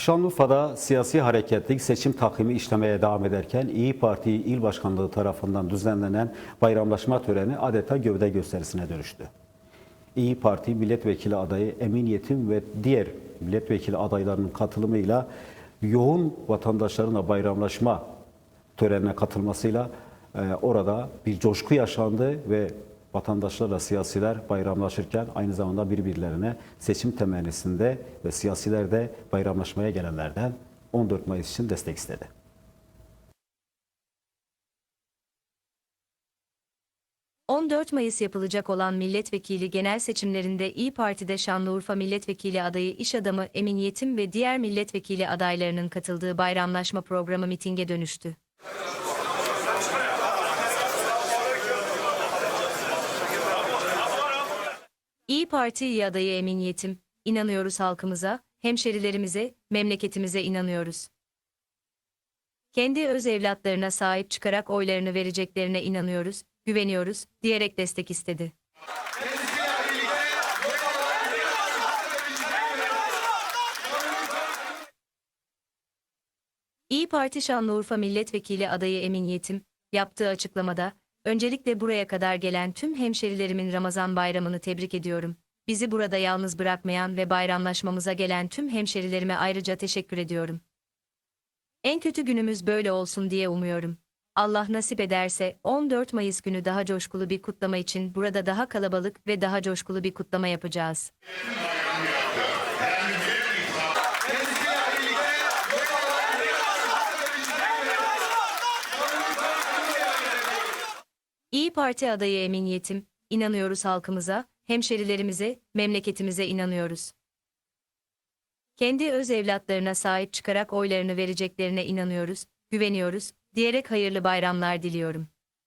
Şanlıurfa'da siyasi hareketlik seçim takvimi işlemeye devam ederken İyi Parti İl Başkanlığı tarafından düzenlenen bayramlaşma töreni adeta gövde gösterisine dönüştü. İyi Parti milletvekili adayı Emin Yetim ve diğer milletvekili adaylarının katılımıyla yoğun vatandaşlarına bayramlaşma törenine katılmasıyla e, orada bir coşku yaşandı ve vatandaşlarla siyasiler bayramlaşırken aynı zamanda birbirlerine seçim temennisinde ve siyasiler de bayramlaşmaya gelenlerden 14 Mayıs için destek istedi. ...14 Mayıs yapılacak olan milletvekili genel seçimlerinde İyi Parti'de Şanlıurfa milletvekili adayı iş adamı Emin Yetim ve diğer milletvekili adaylarının katıldığı bayramlaşma programı mitinge dönüştü. İyi Parti adayı Emin Yetim, inanıyoruz halkımıza, hemşerilerimize, memleketimize inanıyoruz. Kendi öz evlatlarına sahip çıkarak oylarını vereceklerine inanıyoruz, güveniyoruz, diyerek destek istedi. İyi Parti Şanlıurfa Milletvekili adayı Emin Yetim, yaptığı açıklamada, öncelikle buraya kadar gelen tüm hemşerilerimin Ramazan bayramını tebrik ediyorum. Bizi burada yalnız bırakmayan ve bayramlaşmamıza gelen tüm hemşerilerime ayrıca teşekkür ediyorum. En kötü günümüz böyle olsun diye umuyorum. Allah nasip ederse 14 Mayıs günü daha coşkulu bir kutlama için burada daha kalabalık ve daha coşkulu bir kutlama yapacağız. İyi Parti adayı Emin Yetim, inanıyoruz halkımıza, hemşerilerimize, memleketimize inanıyoruz. Kendi öz evlatlarına sahip çıkarak oylarını vereceklerine inanıyoruz, güveniyoruz, diyerek hayırlı bayramlar diliyorum.